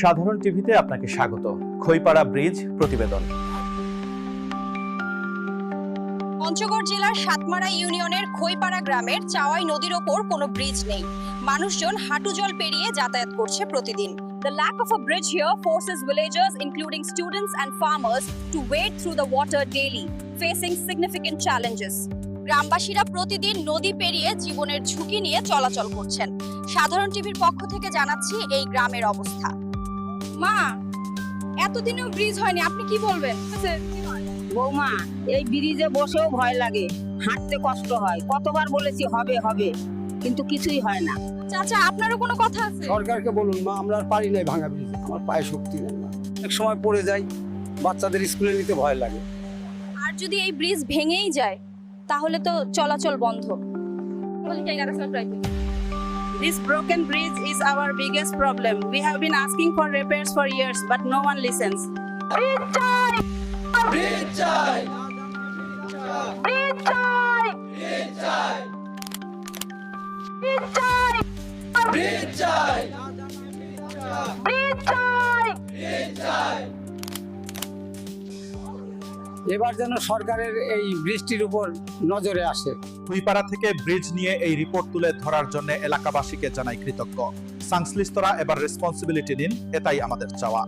সাধারণ টিভিতে আপনাকে স্বাগত। খইপাড়া ব্রিজ প্রতিবেদন। পঞ্চগড় জেলার সাতমারা ইউনিয়নের খইপাড়া গ্রামের চাওয়াই নদীর ওপর কোনো ব্রিজ নেই। মানুষজন হাঁটু জল পেরিয়ে যাতায়াত করছে প্রতিদিন। The lack of a bridge here forces villagers, including students and farmers, to wade through the water daily, facing significant challenges. গ্রামবাসীরা প্রতিদিন নদী পেরিয়ে জীবনের ঝুঁকি নিয়ে চলাচল করছেন। সাধারণ টিভির পক্ষ থেকে জানাচ্ছি এই গ্রামের অবস্থা। মা এতদিনেও ব্রিজ হয়নি আপনি কি বলবেন? বৌমা এই ব্রিজে বসেও ভয় লাগে হাঁটতে কষ্ট হয় কতবার বলেছি হবে হবে কিন্তু কিছুই হয় না। চাচা আপনারও কোনো কথা আছে? সরকারকে বলুন মা আমরা আর পারি নাই ভাঙা ব্রিজ আমার পায়ে শক্তি নেই না এক সময় পড়ে যাই বাচ্চাদের স্কুলে নিতে ভয় লাগে। আর যদি এই ব্রিজ ভেঙেই যায় তাহলে তো চলাচল বন্ধ। This broken bridge is our biggest problem. We have been asking for repairs for years, but no one listens. Bridge time! Bridge time! Bridge time! Bridge time! Bridge time! Bridge time! Bridge! Bridge! এবার যেন সরকারের এই বৃষ্টির উপর নজরে আসে। তুইপাড়া থেকে bridge নিয়ে এই রিপোর্ট তুলে ধরার জন্য এলাকাবাসীকে জানাই কৃতজ্ঞ। সংশ্লিষ্টরা এবার রেসপন্সিবিলিটি নিন এটাই আমাদের চাওয়া।